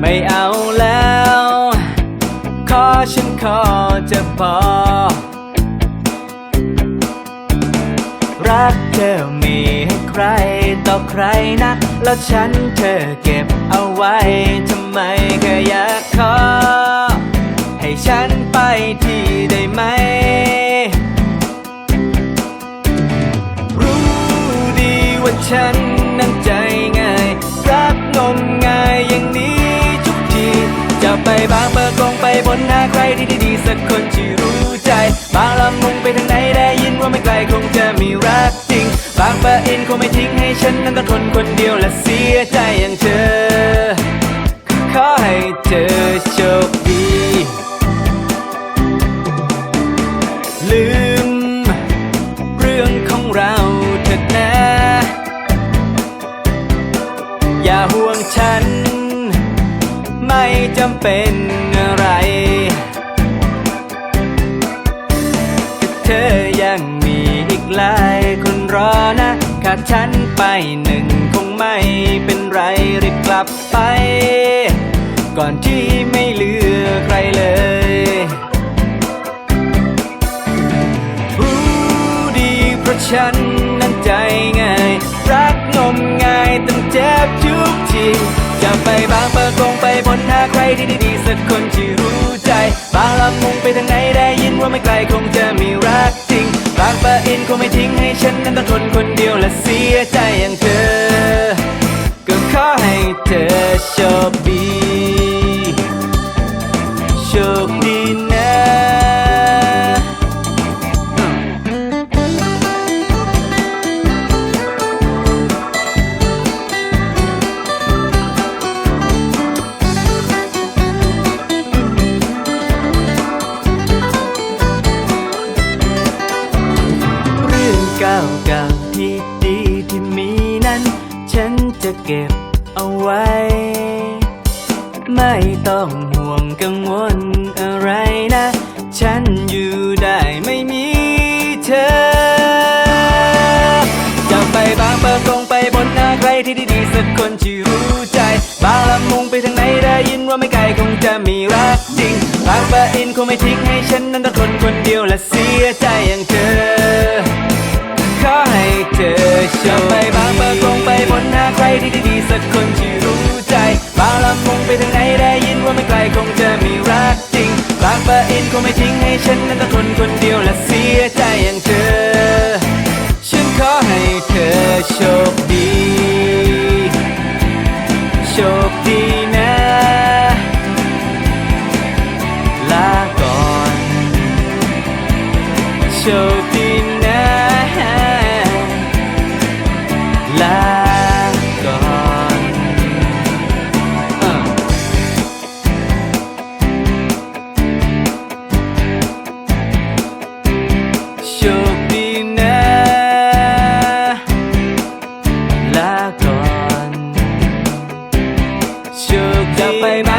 ไม่เอาแล้ว ขอฉันขอจะพอ รักเธอมีให้ใครต่อใครนะ แล้วฉันเธอเก็บเอาไว้ทำไมแค่อยากขอ ให้ฉันไปที่ได้ไหมรู้ดีว่าฉัน บางเบอร์กงไปบนหน้าใครที่ดีๆสักคนที่รู้ใจ บางลำมุงไปทางไหนได้ยินว่าไม่ไกลคงจะมีรักจริง บางปะอินคงไม่ทิ้งให้ฉันนั้นต้องทนคนเดียวและเสียใจอย่างเธอ ขอให้เธอโชคดี ลืม เรื่องของเราเถิดนะ อย่าห่วงฉัน ไม่จำเป็นอะไร เธอยังมีอีกหลายคนรอนะ ขาดฉันไปหนึ่งคงไม่เป็นไรรีบกลับไป ก่อนที่ไม่เหลือใครเลยรู้ดีเพราะฉันนั้นใจง่าย รักงมงายต้องเจ็บทุกที จะไปบางเปิดกงไปบนหาใครที่ดีๆสักคนที่รู้ใจ บางลำมุงไปทางไหนได้ยินว่าไม่ไกลคงจะมีรักจริง บางปะอินคงไม่ทิ้งให้ฉันนั้นต้องทนคนเดียวและเสียใจอย่างเธอ ก็ขอให้เธอโชคดี เก่าที่ดีที่มีนั้น ฉันจะเก็บเอาไว้ ไม่ต้องห่วงกังวลอะไรนะ ฉันอยู่ได้ไม่มีเธอ จะไปบางเปิดกงไปบนหน้าใครที่ดีๆสักคนที่รู้ใจ บางลำมุงไปทางไหนได้ยินว่าไม่ไกลคงจะมีรักจริง บางปะอินคงไม่ทิ้งให้ฉันนั้นต้องทนคนเดียวและเสียใจอย่าง ว่าไม่ไกลคงจะมีรักจริงบางปะอินคงไม่ทิ้งให้ฉันนั้นต้องทนคนเดียวและเสียใจอย่างเธอ ฉันขอให้เธอโชคดี โชคดีนะลาก่อน โชคดี ลา